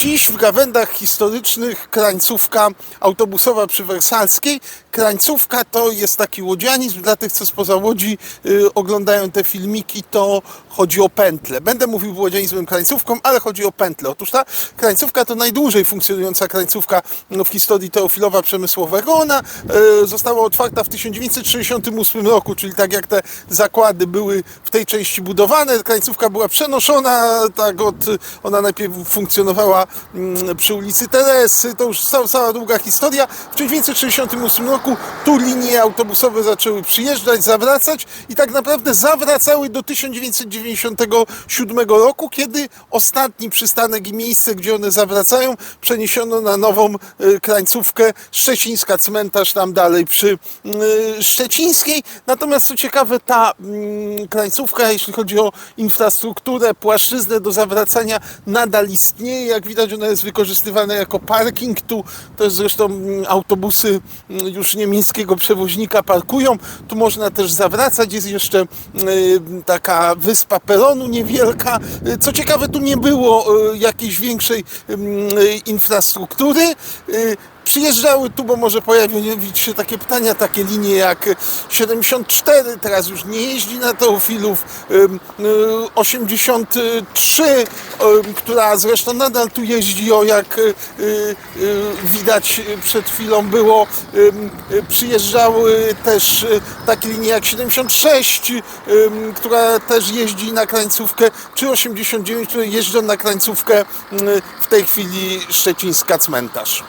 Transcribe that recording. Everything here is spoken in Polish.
Dziś w gawędach historycznych krańcówka autobusowa przy Wersalskiej. Krańcówka to jest taki łodzianizm. Dla tych, co spoza Łodzi y, oglądają te filmiki, to chodzi o pętlę. Będę mówił łodzianizmem krańcówką, ale chodzi o pętlę. Otóż ta krańcówka to najdłużej funkcjonująca krańcówka no, w historii Teofilowa Przemysłowego. Ona y, została otwarta w 1968 roku, czyli tak jak te zakłady były w tej części budowane. Krańcówka była przenoszona, tak od, ona najpierw funkcjonowała przy ulicy Teresy, to już cała, cała długa historia. W 1968 roku tu linie autobusowe zaczęły przyjeżdżać, zawracać i tak naprawdę zawracały do 1997 roku, kiedy ostatni przystanek i miejsce, gdzie one zawracają, przeniesiono na nową y, krańcówkę Szczecińska, cmentarz tam dalej przy y, Szczecińskiej. Natomiast co ciekawe, ta mm, krańcówka, jeśli chodzi o infrastrukturę, płaszczyznę do zawracania, nadal istnieje. Jak widać, ona jest wykorzystywana jako parking. Tu też zresztą mm, autobusy mm, już niemieckiego przewoźnika parkują. Tu można też zawracać. Jest jeszcze y, taka wyspa peronu niewielka. Y, Co ciekawe, tu nie było y, jakiejś większej mm, y, infrastruktury. Y, Przyjeżdżały tu, bo może pojawić się takie pytania, takie linie jak 74, teraz już nie jeździ na Teofilów, ym, y, 83, ym, która zresztą nadal tu jeździ, o jak y, y, widać przed chwilą było, y, przyjeżdżały też y, takie linie jak 76, ym, która też jeździ na krańcówkę, czy 89, które jeżdżą na krańcówkę y, w tej chwili Szczecińska Cmentarz.